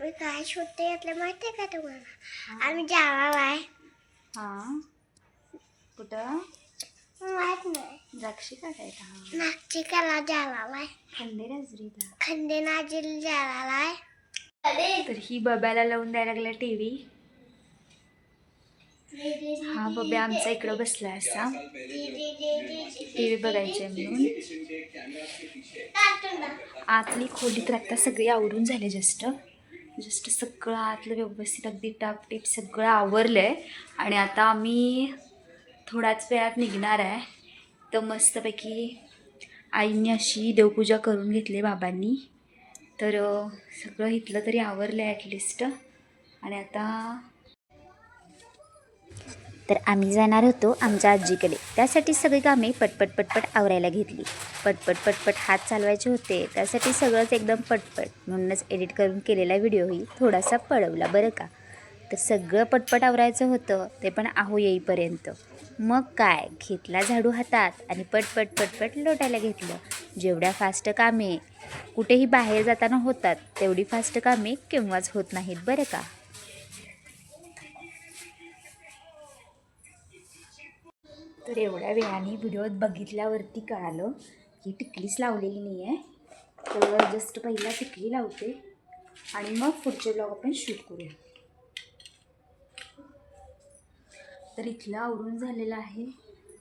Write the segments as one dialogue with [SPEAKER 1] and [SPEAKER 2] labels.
[SPEAKER 1] मी काय शोधते यातलं माहिती आहे का तुम्हाला? आम्ही जाणार आहे.
[SPEAKER 2] हां. कुठं?
[SPEAKER 1] माहीत नाही.
[SPEAKER 2] द्राक्षी काढायला हां
[SPEAKER 1] नाशिकाला जाणार आहे.
[SPEAKER 2] खंडेराजरीला
[SPEAKER 1] खंडेनाजीला जाणार आहे.
[SPEAKER 2] तर ही बब्याला लावून द्यायला लागला टी व्ही हा बब्या आमचा इकडं बसला असा. टी व्ही बघायचे म्हणून आतली खोली तर सगळी आवरून झाले जस्ट. जस्ट सगळं आतलं व्यवस्थित अगदी टापटीप सगळं आवरलं आहे आणि आता आम्ही थोड्याच वेळात निघणार आहे. तर मस्तपैकी आईने अशी देवपूजा करून घेतली बाबांनी. तर सगळं इथलं तरी आवरलं आहे ॲटलिस्ट आणि आता तर आम्ही जाणार होतो आमच्या आजीकडे. त्यासाठी सगळी कामे पटपट पटपट आवरायला घेतली. पटपट पटपट हात चालवायचे होते. त्यासाठी सगळंच एकदम पटपट. म्हणूनच एडिट करून केलेला व्हिडिओही थोडासा पळवला बरं का. तर सगळं पटपट आवरायचं होतं. ते पण आहो येईपर्यंत. मग काय? घेतला झाडू हातात आणि पटपट पटपट लोटायला घेतलं. जेवढ्या फास्ट कामे कुठेही बाहेर जाताना होतात तेवढी फास्ट कामे केव्हाच होत नाहीत बरं का. तर एवढ्या वेळाने व्हिडिओत बघितल्यावरती कळालं ही टिकलीच लावलेली नाही आहे तर जस्ट पहिला टिकली लावते. आणि मग पुढचे ब्लॉग आपण शूट करूया. तर इथलं आवरून झालेलं आहे.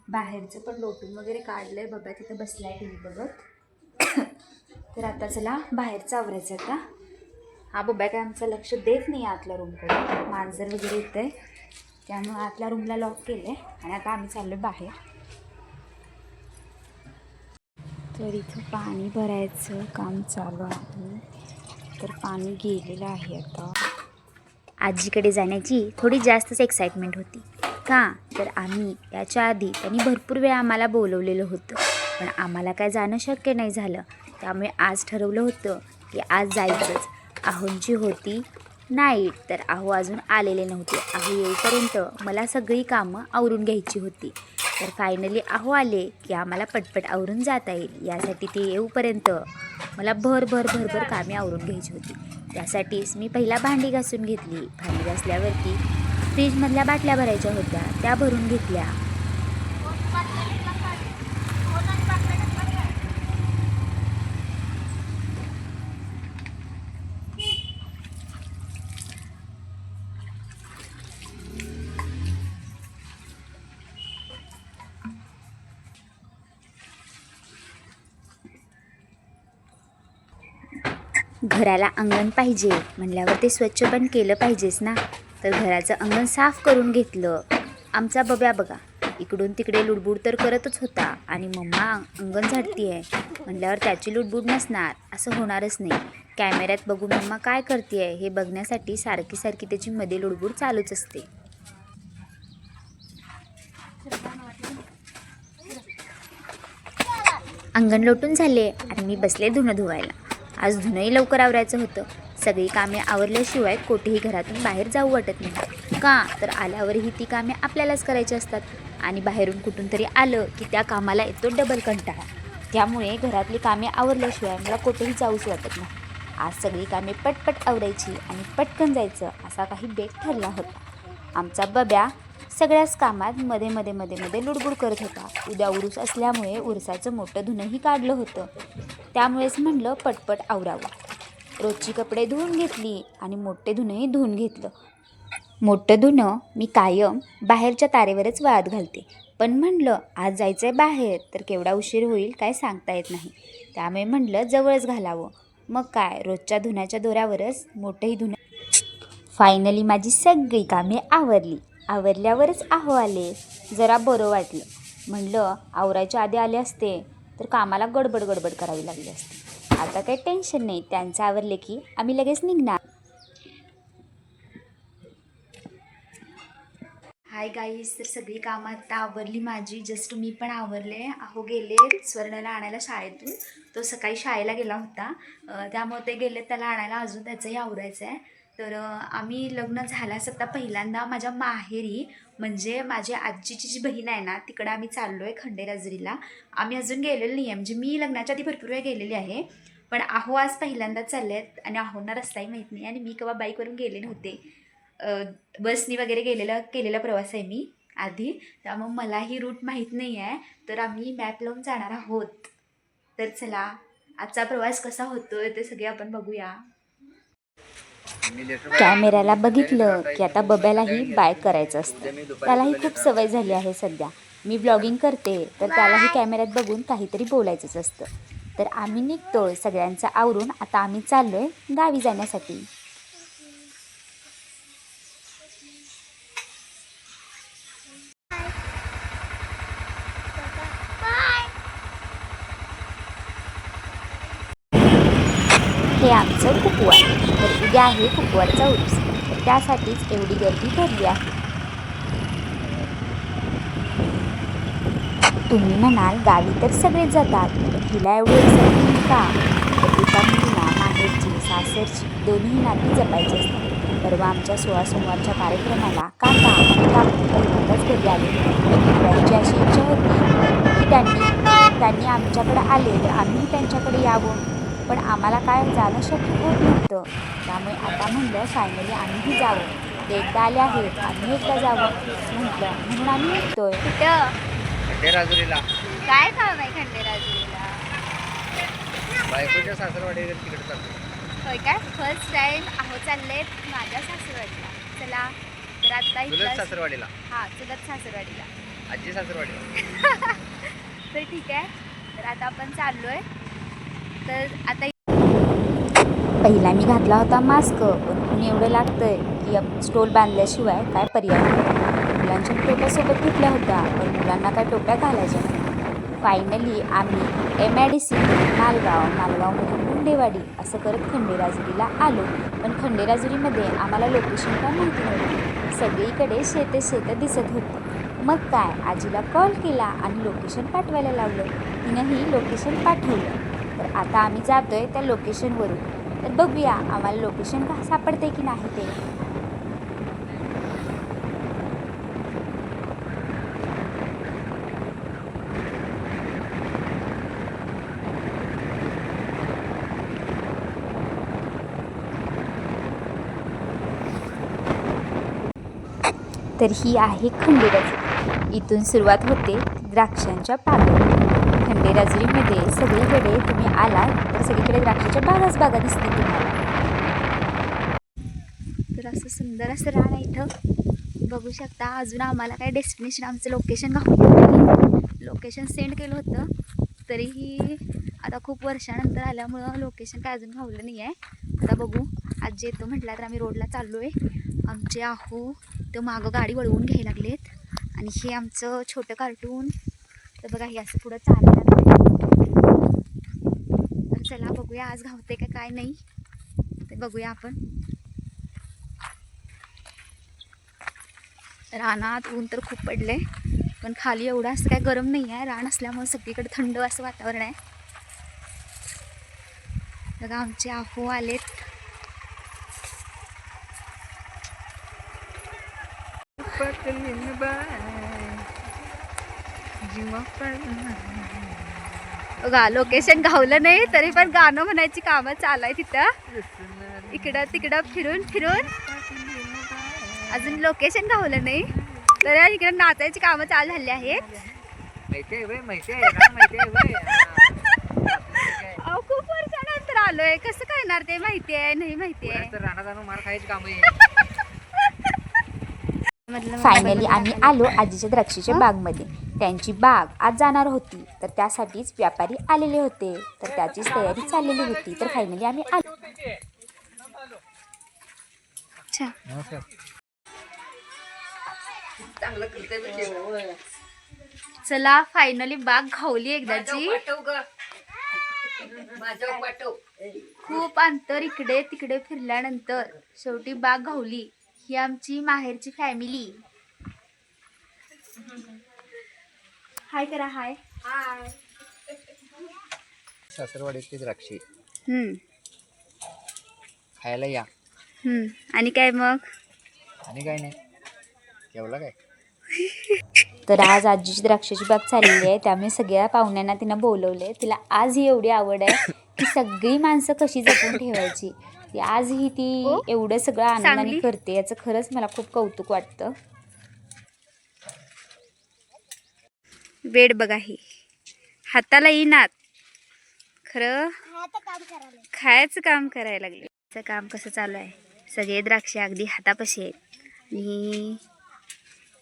[SPEAKER 2] बाहेरचं पण लोटून वगैरे काढलं आहे बघा तिथं बसला आहे टी व्ही बघत. तर आता चला बाहेरचं आवरायचं आता. हा बब्या काय आमचं लक्ष देत नाही आतल्या रूमकडे मांजर वगैरे येतं आहे त्यामुळं आतल्या रूमला लॉक केलं आहे आणि आता आम्ही चाललो बाहेर. तर इथं पाणी भरायचं काम चालू आहे. तर पाणी गेलेलं आहे आता. आजीकडे जाण्याची थोडी जास्तच एक्साइटमेंट होती. का? तर आम्ही याच्या आधी त्यांनी भरपूर वेळा आम्हाला बोलवलेलं होतं. पण आम्हाला काय जाणं शक्य नाही झालं. त्यामुळे आज ठरवलं होतं की आज जायचंच. आहोंची होती नाईट तर आहो अजून आलेले नव्हते. आहो येईपर्यंत मला सगळी कामं आवरून घ्यायची होती. तर फायनली आहो आले की आम्हाला पटपट आवरून जाता येईल. यासाठी ते येऊपर्यंत मला भर भर भर भर कामे आवरून घ्यायची होती. त्यासाठीच मी पहिला भांडी घासून घेतली. भांडी घासल्यावरती फ्रीजमधल्या बाटल्या भरायच्या होत्या. त्या भरून घेतल्या. घराला अंगण पाहिजे. म्हणल्यावर ते स्वच्छ पण केलं पाहिजेच ना. तर घराचं अंगण साफ करून घेतलं. आमचा बब्या बघा. इकडून तिकडे लुडबुड तर करतच होता. आणि मम्मा अंगण झाडती आहे म्हणल्यावर त्याची लुडबुड नसणार. असं होणारच नाही. कॅमेऱ्यात बघून मम्मा काय करते आहे हे बघण्यासाठी सारखी सारखी त्याची मध्ये लुडबुड चालूच असते. अंगण लोटून झाले. आणि मी बसले धुणं धुवायला. आज धुणंही लवकर आवरायचं होतं. सगळी कामे आवरल्याशिवाय कोठेही घरातून बाहेर जाऊ वाटत नाही. का? तर आल्यावरही ती कामे आपल्यालाच करायची असतात. आणि बाहेरून कुठून तरी आलं की त्या कामाला येतो डबल कंटाळा. त्यामुळे घरातली कामे आवरल्याशिवाय मला कुठेही जाऊच वाटत नाही. आज सगळी कामे पटपट आवरायची आणि पटकन जायचं असा काही बेट ठरला होता. आमचा बब्या सगळ्याच कामात मध्ये मध्ये मध्ये मध्ये लुडबुड करत होता. उद्या उरूस असल्यामुळे उरसाचं मोठं धुणंही काढलं होतं. त्यामुळेच म्हणलं पटपट आवरावं. रोजची कपडे धुवून घेतली आणि मोठे धुणंही धुवून घेतलं. मोठं धुणं मी कायम बाहेरच्या तारेवरच वाळत घालते. पण म्हणलं आज जायचं आहे बाहेर तर केवढा उशीर होईल काय सांगता येत नाही. त्यामुळे म्हणलं जवळच घालावं. मग काय रोजच्या धुण्याच्या दोऱ्यावरच मोठंही धुणं. फायनली माझी सगळी कामे आवरली. आवरल्यावरच आहो. आले जरा बरं वाटलं. म्हणलं आवरायच्या आधी आले असते. तर कामाला गडबड गडबड करावी लागली असते. आता काही टेन्शन नाही. त्यांचं आवरले की आम्ही लगेच निघणार. हाय गाईस तर सगळी कामं आता आवरली माझी. जस्ट मी पण आवरले. अहो गेले स्वर्णाला आणायला शाळेतून. तो सकाळी शाळेला गेला होता. त्यामुळे ते गेले त्याला आणायला अजून त्याचंही आवरायचं आहे तर आम्ही लग्न झाल्यास पहिल्यांदा माझ्या माहेरी म्हणजे माझ्या आजीची जी बहीण आहे ना तिकडं आम्ही चाललो आहे खंडेराजरीला. आम्ही अजून गेलेलो नाही आहे म्हणजे मी लग्नाच्या आधी भरपूर वेळ गेलेली आहे. पण आहो आज पहिल्यांदाच चालले आहेत आणि आहोंना रस्ताही माहीत नाही आणि मी केव्हा बाईकवरून गेले नव्हते. बसनी वगैरे गेलेला केलेला प्रवास आहे मी आधी. त्यामुळे मलाही रूट माहीत नाही आहे तर आम्ही मॅप लावून जाणार आहोत. तर चला आजचा प्रवास कसा होतोय ते सगळे आपण बघूया. कॅमेऱ्याला बघितलं की आता बब्यालाही बाय करायचं असतं. त्यालाही खूप सवय झाली आहे सध्या. मी ब्लॉगिंग करते तर त्यालाही कॅमेऱ्यात बघून काहीतरी बोलायचंच असतं. तर आम्ही निघतोय सगळ्यांचं आवरून. आता आम्ही चाललोय गावी जाण्यासाठी. हे आमचं कुपवार तर उद्या आहे कुपवारचा उरूस. तर त्यासाठीच एवढी गर्दी ठरली आहे. तुम्ही म्हणाल गावी तर सगळेच जातात. तिला हिला एवढी एक्साइटमेंट का? तर एका मुलीला माहेरची सासरची दोन्ही नाती जपायची असतात. परवा आमच्या सोळा सोमवारच्या कार्यक्रमाला काका आणि काकू पहिल्यांदाच घरी आले. त्यांची अशी इच्छा होती की त्यांनी त्यांनी आमच्याकडे आले तर आम्ही त्यांच्याकडे यावं. पण आम्हाला काय जाणं शक्य होत नव्हतं. त्यामुळे आता म्हणलं फायनली आम्हीही जावं. ते एकदा आले आहेत आम्ही एकदा जावं. म्हटलं म्हणून आम्ही निघतोय कुठं?
[SPEAKER 3] राजुरीला
[SPEAKER 2] काय काम आहे खंडेराजुरीला?
[SPEAKER 3] बायकोच्या सासरवाडी तिकडे चालतो
[SPEAKER 2] होय काय फर्स्ट टाइम आहो चालले माझ्या सासरवाडीला. चला तर आता
[SPEAKER 3] तुलत
[SPEAKER 2] इथलं
[SPEAKER 3] सासरवाडीला.
[SPEAKER 2] हां चुलत सासरवाडीला.
[SPEAKER 3] आजी सासरवाडीला.
[SPEAKER 2] तर ठीक आहे. तर आता आपण चाललोय. तर आता पहिला मी घातला होता मास्क पण ऊन एवढं लागतंय की स्टोल बांधल्याशिवाय काय पर्याय मुलांच्या टोप्यासोबत घेतल्या होत्या पण मुलांना काय टोप्या घालायच्या नाही फायनली आम्ही M I D C Malgaon मालगावमधून Gundewadi असं करत खंडेराजुरीला आलो. पण खंडेराजुरीमध्ये आम्हाला लोकेशन काय माहिती नव्हती. सगळीकडे शेते शेतं दिसत होती. मग काय? आजीला कॉल केला आणि लोकेशन पाठवायला लावलं. तिनंही लोकेशन पाठवलं. तर आता आम्ही जातो आहे त्या लोकेशनवरून तर बघूया आम्हाला लोकेशन का सापडते की नाही ते. तर ही आहे खंडेराजुरी इथून सुरुवात होते द्राक्षांच्या बागा खंडेराजुरीमध्ये सगळीकडे तुम्ही आलात तर सगळीकडे द्राक्षाच्या बागाच बागा दिसतील तुम्हाला. तर असं सुंदर असं रान आहे इथं. बघू शकता अजून आम्हाला काय डेस्टिनेशन आमचं लोकेशन गाव लोकेशन सेंड केलं होतं तरीही आता खूप वर्षानंतर आल्यामुळं लोकेशन काय अजून घावलं नाही आहे आता बघू आजी येतो म्हटला तर आम्ही रोडला चाललो आहे आमचे आहू तर मागं गाडी वळवून घ्यायला लागलेत. आणि हे आमचं छोटं कार्टून तर बघा हे असं पुढं चाललं तर चला बघूया आज घावते का काय नाही. ते बघूया आपण. रानात ऊन तर खूप पडले पण खाली एवढं असं काय गरम नाही आहे. रान असल्यामुळे सगळीकडे थंड असं वातावरण आहे. बघा आमचे आहो आलेत. बघा लोकेशन गावलं नाही तरी पण गाणं म्हणायची कामं चालू आहे तिथं. इकडं तिकडं फिरून फिरून. अजून लोकेशन गावलं नाही. तर इकडं नाचायची कामं चालू झाली आहेत.
[SPEAKER 3] माहिती आहे बाई माहिती आहे रान माहिती आहे बाई.
[SPEAKER 2] अहो खूप वर्षानंतर आलोय. कसं कळणार ते माहिती आहे नाही माहिती आहे.
[SPEAKER 3] तर रानात आणून मार खायची काम आहे.
[SPEAKER 2] फायनली आम्ही आलो आजीच्या द्राक्षीच्या बागमध्ये. त्यांची बाग आज जाणार होती. तर त्यासाठीच व्यापारी आलेले होते. तर त्याचीच तयारी चाललेली होती. तर फायनली आम्ही आलो. चला फायनली बाग खावली एकदाची खूप अंतर इकडे तिकडे फिरल्यानंतर शेवटी बाग घावली ही आमची माहेरची फॅमिली हाय करा हाय.
[SPEAKER 3] सासरवाडीची द्राक्षी.
[SPEAKER 2] हम्म,
[SPEAKER 3] खायला या.
[SPEAKER 2] हम्म. आणि काय मग?
[SPEAKER 3] आणि काय नाही. जेवला काय?
[SPEAKER 2] तर आज आजीची द्राक्षाची बाग चाललेली आहे त्यामुळे सगळ्या पाहुण्यांना तिनं बोलवले तिला आज ही एवढी आवड आहे ही सगळी माणसं कशी जपून ठेवायची. ती आजही ती एवढं सगळं आनंदाने करते याचं खरंच मला खूप कौतुक वाटतं. वेड बघा ही. हाताला येणार खरं?
[SPEAKER 1] काम करायला
[SPEAKER 2] खायचं काम करायला लागले. त्याचं काम कसं चालू आहे? सगळे द्राक्षे अगदी हातापाशी आहेत. आणि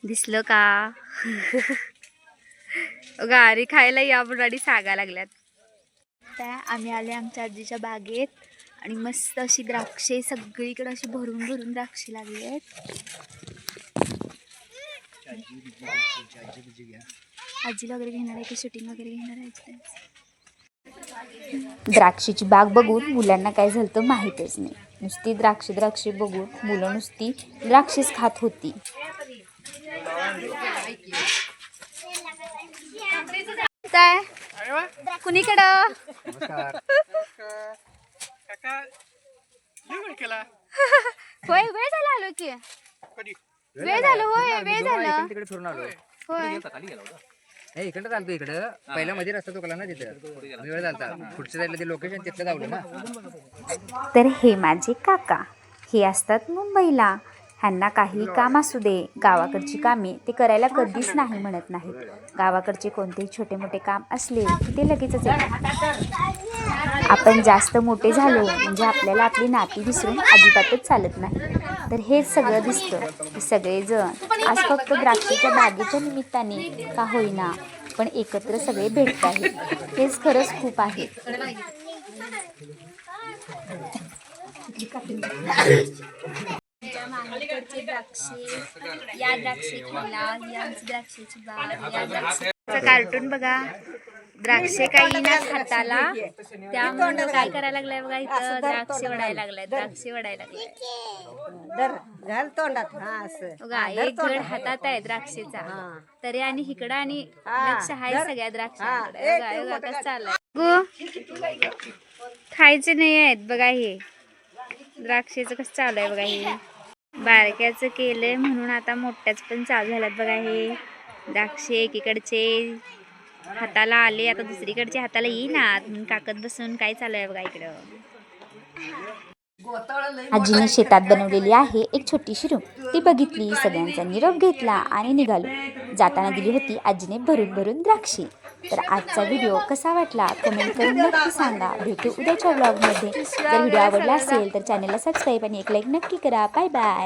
[SPEAKER 2] दिसलं का? गारी खायला या आणि सागा लागल्यात. त्या आम्ही आले आमच्या आजीच्या बागेत. आणि मस्त अशी द्राक्षे सगळीकडे अशी भरून भरून द्राक्षे लागली आहेत आजीला वगैरे घेणार आहे की शूटिंग वगैरे घेणार आहे द्राक्षीची बाग बघून मुलांना काय झालं तर माहीतच नाही. नुसती द्राक्ष द्राक्षे बघून मुलं नुसती द्राक्षेच खात होती. काय? कुणीकडं? होय वेळ झाला आलो की. वेळ झालं होय वेळ झालं.
[SPEAKER 3] तिकडे फिरून आलो
[SPEAKER 2] होय.
[SPEAKER 3] हे इकडे चालतो इकडं. पहिला मध्ये रस्ता चुकला ना तिथं. वेळ झालता. पुढच्या साईडला ते लोकेशन तिथलं जावलं ना.
[SPEAKER 2] तर हे माझे काका. हे असतात मुंबईला. ह्यांना काही काम असू दे. गावाकडची कामे ते करायला कधीच नाही म्हणत नाहीत. गावाकडचे कोणतेही छोटे मोठे काम असले की ते लगेचच येतात. आपण जास्त मोठे झालो म्हणजे आपल्याला आपली नाती विसरून अजिबातच चालत नाही. तर हेच सगळं दिसतं. की सगळेजण. आज फक्त द्राक्षाच्या बागेच्या निमित्ताने का होईना पण एकत्र सगळे भेटत आहेत. हेच खरंच खूप आहे. द्राक्षे या द्राक्षे या द्राक्षाची बाग या द्राक्षे कार्टून बघा. द्राक्षे काही ना हाताला. त्यामुळे काय करायला लागलाय बघा इथं द्राक्षे वडायला लागलाय द्राक्षे वडायला लागलाय.
[SPEAKER 4] दर घाल तोंडात. हा असं.
[SPEAKER 2] बघा एक घड हातात आहे द्राक्षेचा. तरी आणि इकडं आणि लक्ष आहे सगळ्या द्राक्षांकडे. चाललंय. गो खायचे नाही आहेत बघा हे. द्राक्षेचं कसं चालू आहे बघा हे. बारक्याचं केलंय म्हणून आता मोठ्याच पण चालू झाल्यात बघा हे. द्राक्षे एकीकडचे. हाताला आले आता दुसरीकडच्या हाताला येईनात. काकत बसून काय चालू आहे बघा इकडं. आजीने शेतात बनवलेली आहे एक छोटीशी रूम. ती बघितली सगळ्यांचा निरोप घेतला आणि निघालो. जाताना दिली होती आजीने भरून भरून द्राक्षे. तर आजचा व्हिडिओ कसा वाटला कमेंट करून नक्की सांगा. भेटू उद्याच्या ब्लॉगमध्ये जर व्हिडिओ आवडला असेल तर चॅनलला सबस्क्राईब आणि एक लाईक नक्की करा. Bye bye